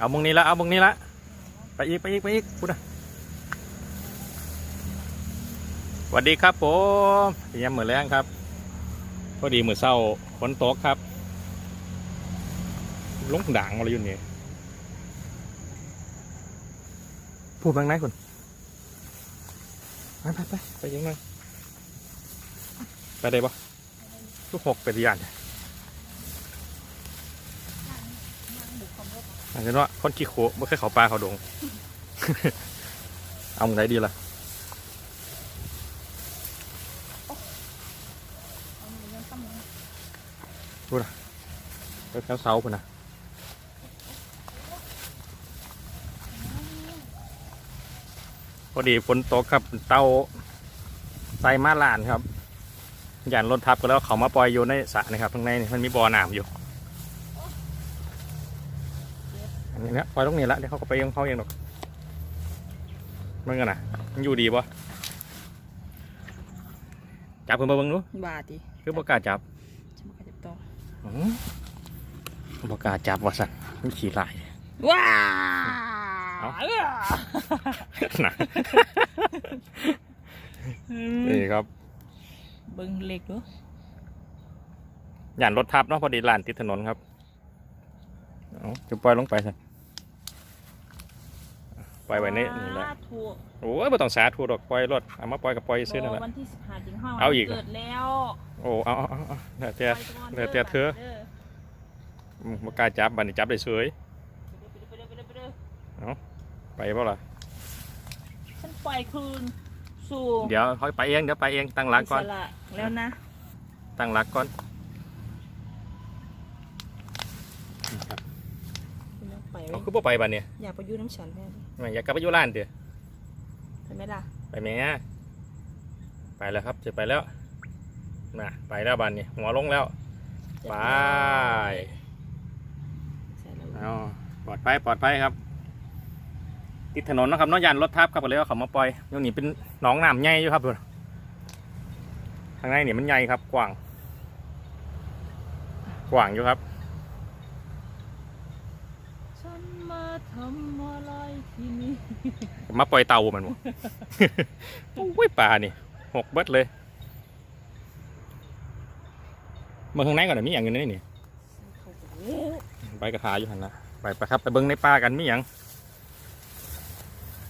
เอามงนี้ละเอามงนี้ละไปอีกไปอีกไปอีกพูดนะสวัสดีครับผมเยี่ยมมือนแรงครับพอดีมือเศร้าฝนตกครับลงด่างอะไรอยู่นี่พูดบางไหนคุณไปไปไปไปยังไงไปได้ปะทุกหกเป็นยาน อันนี้ว่าคนขี้โขไม่เคยเขาปลาเขาดง เอาไงดีล่ะไปแถวเสาพุ่นนะพอดีฝนตกครับเตาใส่มาลานครับยานรถทับก็แล้วเขามาปล่อยอยู่ในสระนะครับข้างในมันมีบ่อน้ำอยู่อั นนี้นะปล่อยตรงนี้ละเดี๋ยวเขาก็ไปของเขาเองหรอกมันกันนะมันอยู่ดีปะจับเพิ่นมาเบิ่งดูบาดิคือบ่กล้าจับฉันมาจับต่ออื้อบ่กล้าจับว่าสั่นมันขี่ลายว้าเอ้าเอ้อนะนี่ครับ เบิ้งเล็กดูย่านรถทับเนาะพอดีลานติดถนนครับ เอาจะปล่อยลงไปสิ ปล่อยไว้นี่นี่แหละสาธุโอ้ยไม่ต้องสาธุดอกปล่อยรถเอามาปล่อยกับปล่อยซื้อนั่นแหละ วันที่สิบห้าถึงห้าเอาอีก เกิดแล้วโอ้เอาเอาเอาเอาเดี๋ยวแต่ไปก่อนเดี๋ยวแต่เธอด้อืมบ่กล้าจับบัดนี้จับได้เฉยไปเด้อไปเด้อไปเด้อไปเด้อไปเปล่าล่ะฉันปล่อยคืนสู่เดี๋ยวเขาไปเองเดี๋ยวไปเองตั้งหลักก่อน อิสระแล้วนะ ตั้งหลักก่อน คุณต้องไป เอาคือบ่ไปบัดนี้อยากไปอยุ่น้ำฉันแน่เลยแม่อยากกลับไปอยู่ร้านเดี๋ยวไปไหมล่ะไปแม่ไปแล้วครับจะไปแล้วมาไปแล้วบัดนี้หัวลงแล้วไปใส่แล้วเอาปลอดภัยปลอดภัยครับ ติดถนนเนาะครับเน้องยานรถทับครับก็เลยเอาเขามาปล่อยตรงนี้เป็นหนองน้ำใหญ่อยู่ครับดูข้างในนี่มันใหญ่ครับกว้าง กว้างอยู่ครับ ฉันมา ทำอะไรที่นี่มาปล่อยเตามันบ่ โอ้ยปลานี่หกเบิดเลยมาข้างในก่อนนะมีอย่างอื่นในนี่เข้าไปแล้วไปกระทาอยู่หันละไปไปครับไปเบิ้งในป่ากันมีอย่าง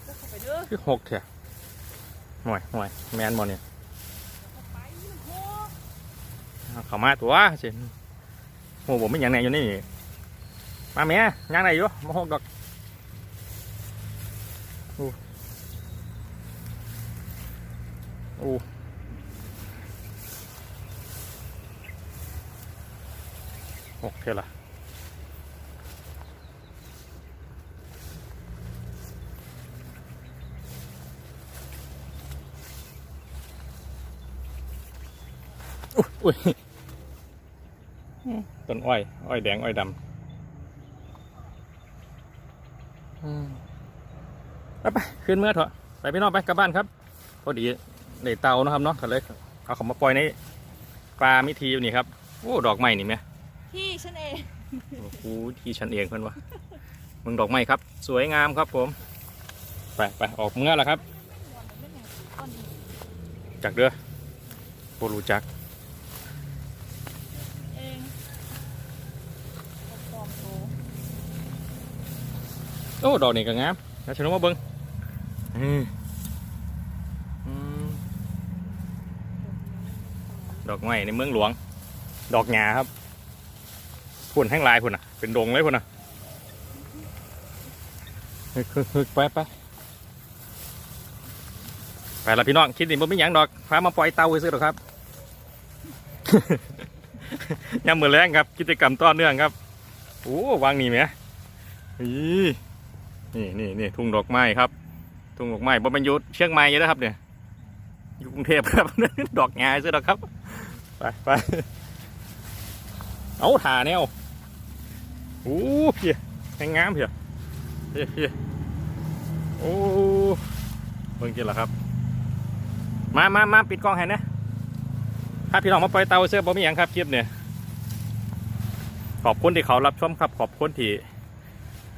เข้าไปเด้อคือหกเถอะห่วยห่วยแมนบอเนี่ยเข้าไปโอ้เอาเขามาตัวสิโอ้ผมไม่อย่างไหนอยู่นี่มาแม่ย่างไหนอยู่มาหกดอก โอ้โอ้หกเท่าละอุ๊ยอุ้ยต้นอ้อย อ้อยแดง อ้อยดำอืม ไปไปขึ้นเมื่อเถอะไปพี่น้องไปกลับบ้านครับพอดีในเตานะครับเนาะก็เลยเอาเขามาปล่อยในปลามิทีอยู่นี่ครับโอ้ดอกไม้นี่ไหมพี่ฉันเองโอ้โหที่ฉันเองเพื่อนวะมึงดอกไม้ครับ สวยงามครับผมไปไปออกเมื่อแล้วครับจากเด้อโบรู้จักเองปลอมโตโอ้ดอกนี่ก็งามแล้วฉันรู้ว่าเบิ้งอืมอืม ดอกไม้ในเมืองหลวง ดอกหญ้าครับพุ่นแห้งลายพุ่นอะ เป็นดงเลยพุ่นอะเฮ้ยเฮ้ยเฮ้ยไปไปไปละพี่น้องคิดดิบ่มีหยังดอกพามาปล่อยเตาซื้อหรอกครับยามมือแรงครับ กิจกรรมต้อนเนื่องครับโอ้วางนี่ไหมอีนี่นี่นี่ทุ่งดอกไม้ครับ ทุ่งดอกไม้บ่เป็นยุเชียงใหม่อยู่นะครับเนี่ยอยู่กรุงเทพครับ ดอกงาซื้อหรอกครับ ไปไปเอาถ่าแนวโอ้เพียแหงงามเพียเพียโอ้เบิ่งกินเหรอครับ มามามาปิดกล้องให้นะถ้าพี่น้องมาปล่อยเตาเสื้อบ่มีหยังครับคลิปเนี่ยขอบคุณที่เขารับชมครับ ขอบคุณที่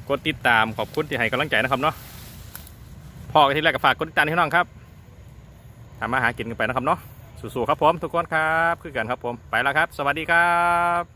กดติดตามขอบคุณที่ให้กำลังใจนะครับเนาะ พอกันที่แรกก็ฝากกดติดตามให้น้องครับทำมาหากินกันไปนะครับเนาะสู้ๆครับผมทุกคนครับคือกันครับผมไปแล้วครับ สวัสดีครับ